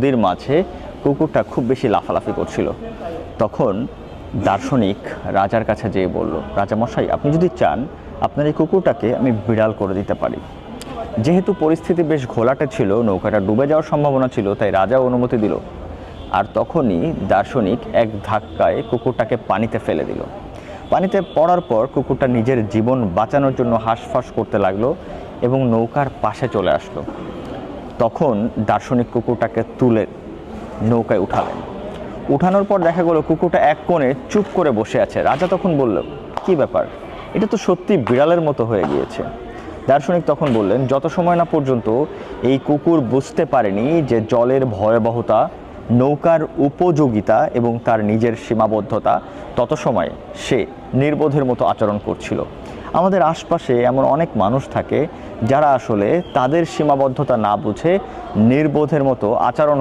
নদীর মাঝে কুকুরটা খুব বেশি লাফালাফি করছিল। তখন দার্শনিক রাজার কাছে যেয়ে বলল রাজামশাই আপনি যদি চান, আপনার এই কুকুরটাকে আমি বিড়াল করে দিতে পারি। যেহেতু পরিস্থিতি বেশ ঘোলাটে ছিল, নৌকাটা ডুবে যাওয়ার সম্ভাবনা ছিল, তাই রাজা অনুমতি দিল। আর তখনই দার্শনিক এক ধাক্কায় কুকুরটাকে পানিতে ফেলে দিল। পানিতে পড়ার পর কুকুরটা নিজের জীবন বাঁচানোর জন্য হাঁসফাঁস করতে লাগল এবং নৌকার পাশে চলে আসলো। তখন দার্শনিক কুকুরটাকে তুলে নৌকায় উঠালেন। উঠানোর পর দেখা গেল কুকুরটা এক কোণে চুপ করে বসে আছে। রাজা তখন বলল, কি ব্যাপার? এটা তো সত্যি বিড়ালের মতো হয়ে গিয়েছে। দার্শনিক তখন বললেন, যত সময় না পর্যন্ত এই কুকুর বুঝতে পারেনি যে জলের ভয়াবহতা, নৌকার উপযোগিতা এবং তার নিজের সীমাবদ্ধতা, তত সময় সে নির্বোধের মতো আচরণ করছিল। আমাদের আশপাশে এমন অনেক মানুষ থাকে যারা আসলে তাদের সীমাবদ্ধতা না বুঝে নির্বোধের মতো আচরণ